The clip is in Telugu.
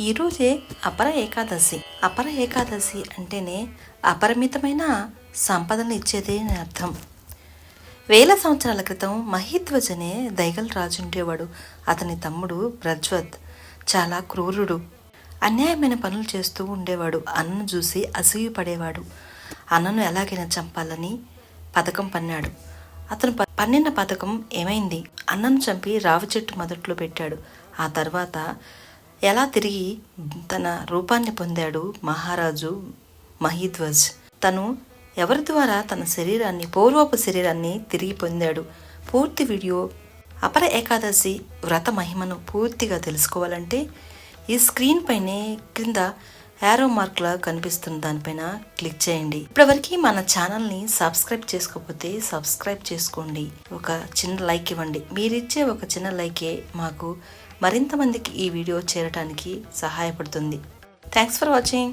ఈరోజే అపర ఏకాదశి. అపర ఏకాదశి అంటేనే అపరిమితమైన సంపదను ఇచ్చేదే అని అర్థం. వేల సంవత్సరాల క్రితం మహిధ్వజనే దైగల్ రాజు ఉండేవాడు. అతని తమ్ముడు ప్రజ్వత్ చాలా క్రూరుడు. అన్యాయమైన పనులు చేస్తూ ఉండేవాడు. అన్నను చూసి అసూయపడేవాడు అన్నను ఎలాగైనా చంపాలని పథకం పన్నాడు. అతను పన్నిన పథకం ఏమైంది? అన్నను చంపి రావి చెట్టు మొదట్లో పెట్టాడు. ఆ తర్వాత ఎలా తిరిగి తన రూపాన్ని పొందాడు మహారాజు మహిధ్వజ్? తను ఎవరి ద్వారా తన శరీరాన్ని పూర్వపు శరీరాన్ని తిరిగి పొందాడు? పూర్తి వీడియో అపర ఏకాదశి వ్రత మహిమను పూర్తిగా తెలుసుకోవాలంటే ఈ స్క్రీన్ పైనే క్రింద యారో మార్క్లా కనిపిస్తున్న దానిపైన క్లిక్ చేయండి. ఇప్పటివరకు మన ఛానల్ని సబ్స్క్రైబ్ చేసుకోకపోతే సబ్స్క్రైబ్ చేసుకోండి. ఒక చిన్న లైక్ ఇవ్వండి. మీరిచ్చే ఒక చిన్న లైకే మాకు మరింత మందికి ఈ వీడియో చేరడానికి సహాయపడుతుంది. Thanks for watching